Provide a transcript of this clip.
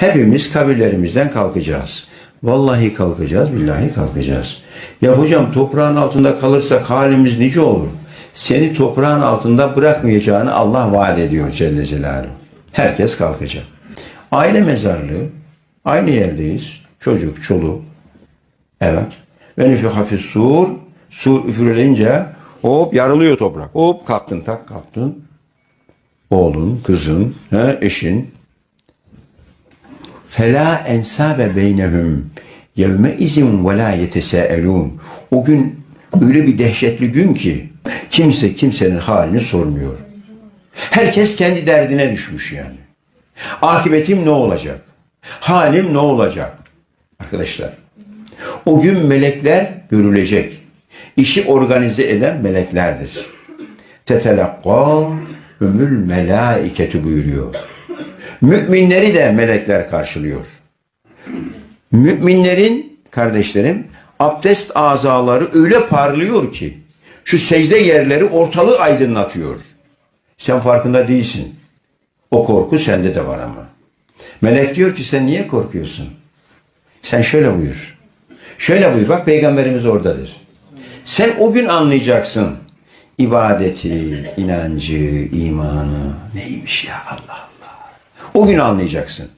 Hepimiz kabirlerimizden kalkacağız. Vallahi kalkacağız, billahi kalkacağız. Ya hocam toprağın altında kalırsak halimiz nice olur? Seni toprağın altında bırakmayacağını Allah vaat ediyor Celle Celaluhu. Herkes kalkacak. Aile mezarlığı, aynı yerdeyiz. Çocuk, çoluk. Evet. Ve nüfü hafif sur, sur üfürülünce hop yarılıyor toprak. Hop kalktın tak kalktın. Oğlun, kızın, he, eşin, Ensabe beynehum yevme izin ve la yetesâelûn. O gün öyle bir dehşetli gün ki kimse kimsenin halini sormuyor. Herkes kendi derdine düşmüş yani. Akıbetim ne olacak? Halim ne olacak? Arkadaşlar o gün melekler görülecek. İşi organize eden meleklerdir. Tetelakka ömül melaiketi buyuruyor. Müminleri de melekler karşılıyor. Müminlerin kardeşlerim abdest azaları öyle parlıyor ki şu secde yerleri ortalığı aydınlatıyor. Sen farkında değilsin. O korku sende de var ama. Melek diyor ki sen niye korkuyorsun? Sen şöyle buyur. Şöyle buyur bak peygamberimiz oradadır. Sen o gün anlayacaksın ibadeti, inancı, imanı neymiş ya Allah. O gün anlayacaksın.